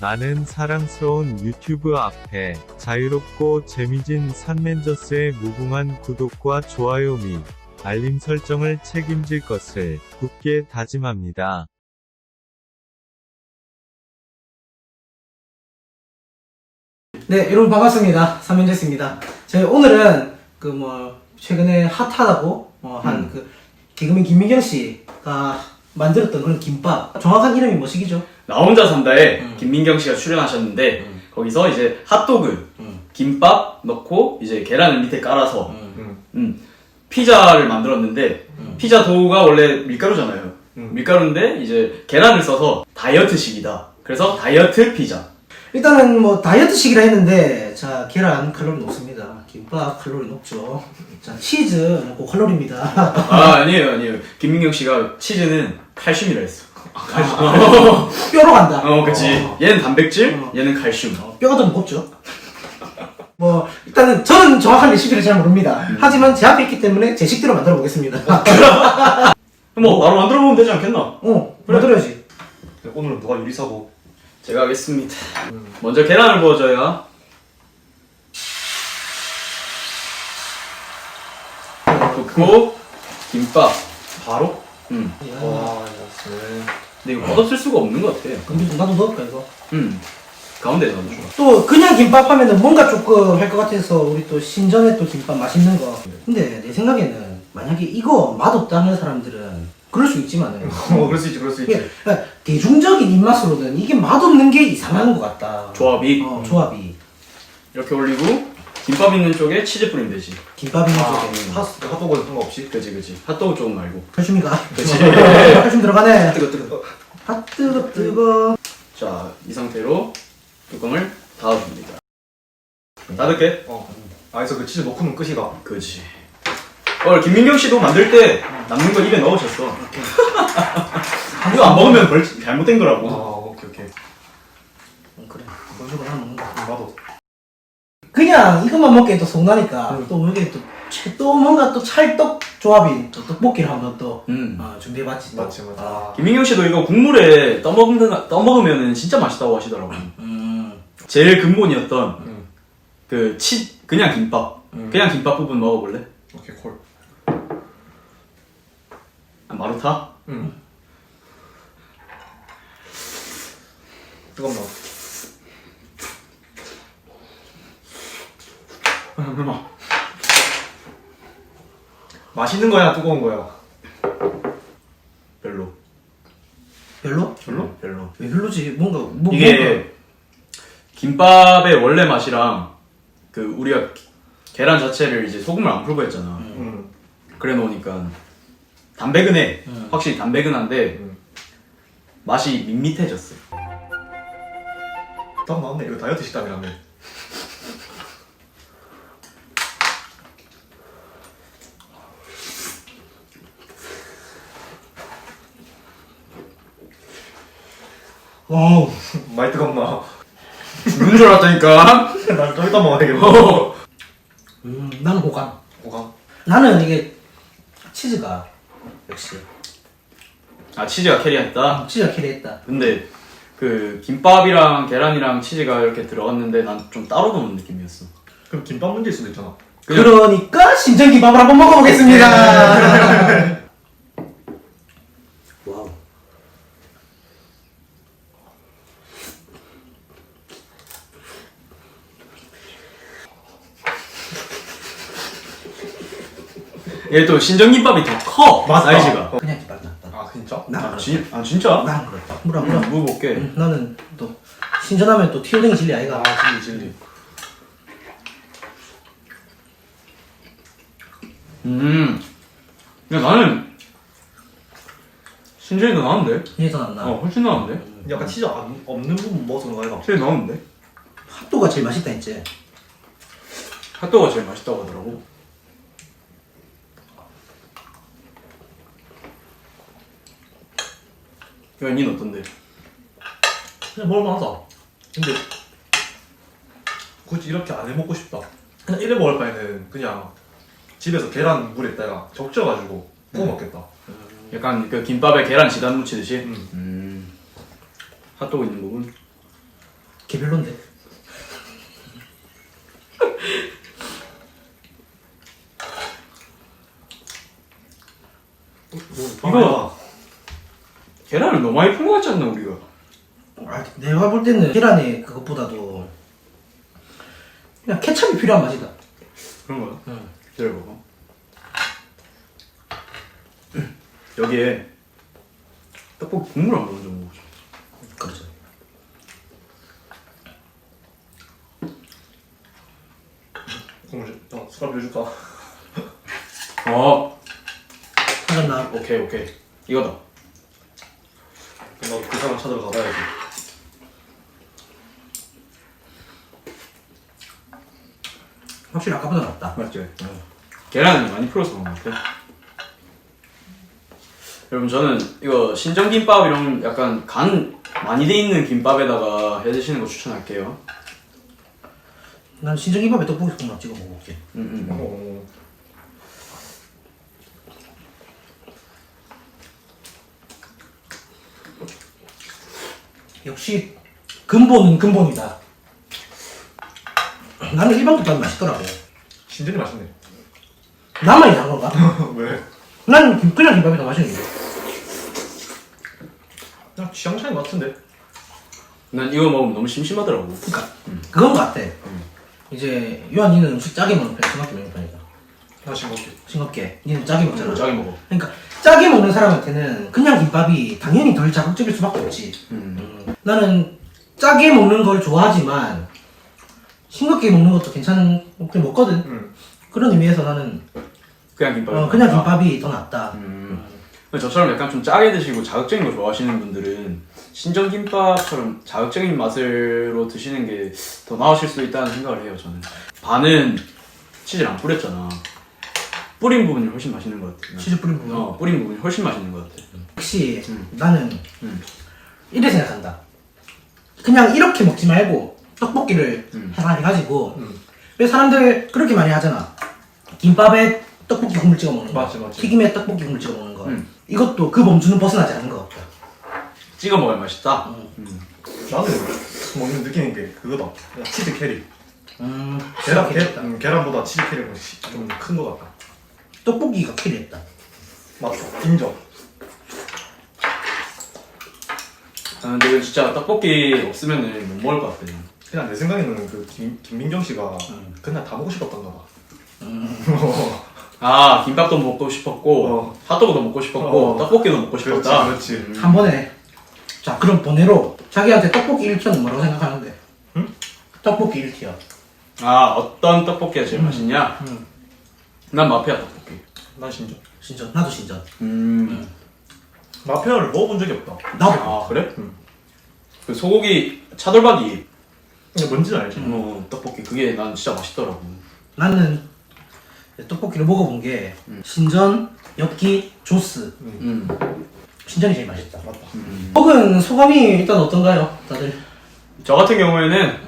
나는 사랑스러운 유튜브 앞에 자유롭고 재미진 산맨저스의 무궁한 구독과 좋아요 및 알림 설정을 책임질 것을 굳게 다짐합니다. 네, 여러분 반갑습니다. 삼현재스입니다. 저희 오늘은 그 뭐 최근에 핫하다고 어, 한 음. 그 개그맨 김민경 씨가 만들었던 그런 김밥. 정확한 이름이 뭐시기죠? 나 혼자 산다에 음. 김민경 씨가 출연하셨는데 음. 거기서 이제 핫도그, 음. 김밥 넣고 이제 계란을 밑에 깔아서 음. 음, 피자를 만들었는데 음. 피자 도우가 원래 밀가루잖아요. 음. 밀가루인데 이제 계란을 써서 다이어트식이다. 그래서 다이어트 피자. 일단은 뭐 다이어트식이라 했는데 자 계란 칼로리 높습니다. 김밥 칼로리 높죠. 자 치즈 고 칼로리입니다. 아 아니에요 아니에요. 김민경 씨가 치즈는 칼슘이라 했어. 뼈로 간다. 어 그치. 얘는 단백질, 어. 얘는 칼슘. 어, 뼈가 더 무겁죠. 뭐 일단은 저는 정확한 레시피를 잘 모릅니다. 음. 하지만 제 앞에 있기 때문에 제 식대로 만들어 보겠습니다. 뭐 바로 만들어 보면 되지 않겠나? 어 만들어야지. 오늘은 누가 요리사고 제가 하겠습니다. 먼저 계란을 부어줘야 붓고 김밥. 바로? 음. 와 근데 이거 뻗어쓸 수가 없는 것 같아. 좀 나도 넣을까 이거? 음. 가운데 넣어줘. 또 그냥 김밥 하면은 뭔가 조금 할 것 같아서 우리 또 신전에 또 김밥 맛있는 거. 근데 내 생각에는 만약에 이거 맛없다 하는 사람들은 그럴 수 있지만은 어 그럴 수 있지 그럴 수 있지 이게 그러니까 대중적인 입맛으로는 이게 맛없는 게 이상한 것 같다. 조합이 어, 조합이 이렇게 올리고 김밥 있는 쪽에 치즈 뿌리면 되지. 김밥 있는 아 쪽에 핫- 핫도그는 상관없이 그지 그지. 핫도그 조금 말고. 칼슘이가 그치. 칼슘 들어가네. 뜨거 뜨거. 아 뜨거 뜨거. 자, 이 상태로 뚜껑을 닫아줍니다. 닫을게. 어 아에서 그 치즈 넣고는 끝이가 그지. 어, 김민경 씨도 만들 때 남는 거 입에 넣으셨어. 이거 안 먹으면 벌 잘못된 아 거라고. 오케이 오케이 음, 그래. 그런 식으로 하는 건가. 음, 나도 그냥 이것만 먹기에도 속나니까 음. 또 여기 또, 채- 또 뭔가 또 찰떡 조합인 또 떡볶이를 한번 또 음. 어, 준비해봤지 또. 맞지 맞지 아, 김민경 씨도 이거 국물에 떠먹는, 떠먹으면 진짜 맛있다고 하시더라고. 음. 제일 근본이었던 음. 그 치, 그냥 김밥. 음. 그냥 김밥 부분 먹어볼래? 오케이 콜 아, 마루타? 음. 뜨겁나 맛있는 거야 뜨거운 거야 별로. 별로? 별로? 별로. 왜 별로지? 뭔가 뭐, 뭔가. 이게 김밥의 원래 맛이랑 그 우리가 기- 계란 자체를 이제 소금을 안 풀고 했잖아. 음. 그래 놓으니까 담백은해. 음. 확실히 담백은한데 음. 맛이 밋밋해졌어. 딱 나왔네 이거 다이어트 식단이라며 와우 많이 뜨겁나 죽는 줄 알았다니까. 난좀 이따 먹어야 되겠네 음, 나는 호감. 뭐가? 나는 이게 치즈가 역시 아 치즈가 캐리했다. 치즈가 캐리했다. 근데 그 김밥이랑 계란이랑 치즈가 이렇게 들어갔는데 난 좀 따로 노는 느낌이었어. 그럼 김밥 문제일 수도 있잖아 그냥- 그러니까 신전 김밥을 한번 먹어보겠습니다. 얘 또 신전김밥이 더 커. 사이즈가. 그냥 김밥 낫다. 아 진짜? 나 아, 진, 아 진짜? 난 그렇다. 물어 물어. 음, 먹어볼게. 음, 나는 또 신전하면 또 티오댕이 진리 아이가. 아 진리 진리 음. 야 나는 신전이 더 나은데? 이게 더 낫나? 어 훨씬 나은데? 약간 치즈 안, 없는 부분 먹어서 그런 거 아이가? 제일 나은데? 핫도그가 제일 맛있다 했지. 핫도그가 제일 맛있다고 하더라고. 야, 니는 어떤데? 그냥 먹을만하다 근데 굳이 이렇게 안 해 먹고 싶다 그냥 이래 먹을 바에는 그냥 집에서 계란 물에 다가 적셔가지고 구워 먹겠다 약간 그 김밥에 계란 지단 묻히듯이? 음. 음. 핫도그 있는 부분? 개별론데. 이거 계란을 너무 많이 푼것 같지 않나 우리가? 아, 내가 볼 때는 계란에 그것보다도 그냥 케찹이 필요한 맛이다. 그런 거야? 응. 기다려봐. 여기에 떡볶이 국물 한번 먼저 먹어보자. 그렇죠. 그럼 어, 숟가락 빌려줄까? 어, 하셨나? 오케이 오케이 이거다. 찾으러 가봐야지. 확실히 아까보다 낫다. 맞죠? 계란을 많이 풀어서 먹는 것 같아. 여러분 저는 이거 신정김밥 이런 약간 간 많이 돼 있는 김밥에다가 해 드시는 거 추천할게요. 난 신정김밥에 떡볶이 국물 찍어 먹어볼게. 음, 음. 어, 역시 근본은 근본이다. 나는 일반 국밥이 맛있더라고. 신전이 맛있네. 나만 이상한 건가? 왜? 난 김- 그냥 김밥이 더 맛있는데. 그냥 취향 차이 같은데. 난 이거 먹으면 너무 심심하더라고. 그니까 그건 것 같아. 이제 유한 니는 음식 짜게 먹는 편, 싱겁게 먹는 편이다. 나 지금 먹지. 싱겁게. 니는 짜게 먹잖아. 짜게 먹어. 그러니까 짜게 먹는 사람한테는 그냥 김밥이 당연히 덜 자극적일 수밖에 없지. 음. 음, 나는 짜게 먹는 걸 좋아하지만 싱겁게 먹는 것도 괜찮게 먹거든. 응. 그런 의미에서 나는 그냥 김밥. 어, 그냥 김밥이 더 낫다. 음. 근데 저처럼 약간 좀 짜게 드시고 자극적인 거 좋아하시는 분들은 신정김밥처럼 자극적인 맛으로 드시는 게 더 나으실 수 있다는 생각을 해요 저는 반은 치즈를 안 뿌렸잖아 뿌린 부분이 훨씬 맛있는 것 같아 치즈 뿌린 부분. 어 뿌린 부분이 훨씬 맛있는 것 같아 역시 음. 나는 음. 이래 생각한다. 그냥 이렇게 먹지 말고 떡볶이를 음. 하나 해가지고 응. 왜 사람들 그렇게 많이 하잖아. 김밥에 떡볶이 국물 찍어 먹는 거. 맞지, 맞지. 튀김에 떡볶이 국물 찍어 먹는 거. 음. 이것도 그 범주는 벗어나지 않은 것 같다. 찍어 먹어야 맛있다 음. 음. 나는 먹는 느끼는 게 그거다. 치즈 캐리. 음, 계란. 음, 계란보다 치즈 캐리가 좀큰것 같다. 떡볶이가 캐리했다. 맞다. 인정. 아, 근데 진짜 떡볶이 없으면은 못 먹을 것 같아 그냥. 그냥 내 생각에는 그 김, 김민경 씨가 음. 그냥 다 먹고 싶었던가 봐. 음. 아 김밥도 먹고 싶었고 어. 핫도그도 먹고 싶었고 어. 떡볶이도 먹고 싶었다 그렇지, 음. 한 번에. 자, 그럼 번외로 자기한테 떡볶이 1티어는 뭐라고 생각하는데? 응? 떡볶이 1티어. 아 어떤 떡볶이가 제일 맛있냐? 음. 난 마피아 떡볶이 난 진짜. 신전. 나도 신전. 음. 마피아를 먹어본 적이 없다. 나도. 아 그래? 음. 그 소고기 차돌박이 뭔지는 알지. 어, 떡볶이 그게 난 진짜 맛있더라고 나는 떡볶이를 먹어본 게 음. 신전, 엽기, 조스. 음. 신전이 제일 맛있다. 맞다. 음. 먹은 소감이 일단 어떤가요? 다들? 저 같은 경우에는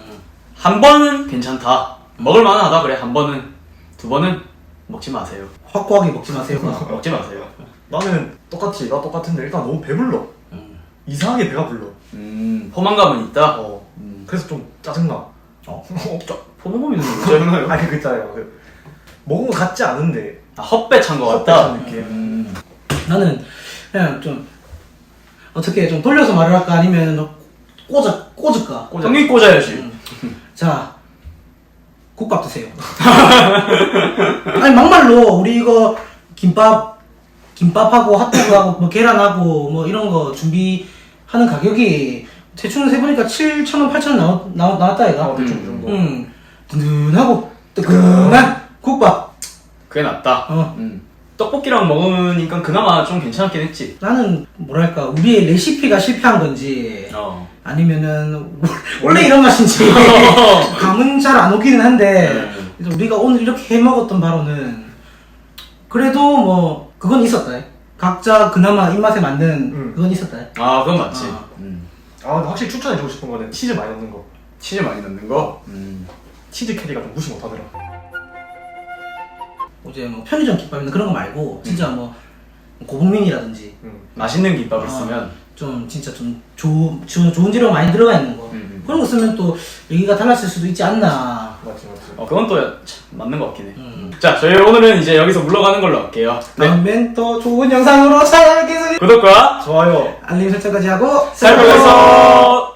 한 번은 괜찮다 먹을 만하다 그래 한 번은 두 번은 먹지 마세요 확고하게 먹지 마세요. 먹지 마세요 나는 똑같이 나 똑같은데 일단 너무 배불러. 음. 이상하게 배가 불러. 음 포만감은 있다 어. 음. 그래서 좀 짜증나. 어. 포만감 있는 거 짜증나요? 아니 그 있잖아요. 그 먹은 것 같지 않은데 아, 헛배 찬 거 같다 헛배 찬 느낌. 음. 나는 그냥 좀 어떻게 좀 돌려서 말을 할까 아니면 너 꽂아 꽂을까? 형님 꽂아야지 자 국밥 드세요. 아니 막말로 우리 이거 김밥 김밥하고 핫도그하고 뭐 계란하고 뭐 이런 거 준비하는 가격이 대충 세보니까 7천 원, 8천 원 나왔, 나왔, 나왔다 얘가. 어, 대충 음. 그 정도. 음, 든든하고 뜨끈한 국밥. 그게 낫다 어. 음. 떡볶이랑 먹으니까 그나마 좀 괜찮긴 했지 나는 뭐랄까 우리의 레시피가 실패한 건지 어. 아니면은 원래 이런 맛인지 감은 잘 안 오기는 한데 그래서 우리가 오늘 이렇게 해 먹었던 바로는 그래도 뭐 그건 있었다. 각자 그나마 입맛에 맞는 음. 그건 있었다. 아 그건 맞지 아. 음. 아 근데 확실히 추천해주고 싶은 거는 치즈 많이 넣는 거. 치즈 많이 넣는 거 음. 치즈 캐리가 좀 무시 못하더라. 이제 뭐 편의점 김밥이나 그런 거 말고 진짜 뭐 고봉민이라든지 음. 맛있는 김밥 아. 있으면 좀 진짜 좀 좋은 좋은 재료 많이 들어가 있는 거. 음. 그런 거 쓰면 또 얘기가 달랐을 수도 있지 않나. 맞지 맞지. 어, 그건 또 참 맞는 것 같긴 해. 음. 자, 저희 오늘은 이제 여기서 물러가는 걸로 할게요. 네. 다음엔 또 좋은 영상으로 찾아뵙겠습니다. 구독과 좋아요. 알림 설정까지 하고 살펴보겠습니다.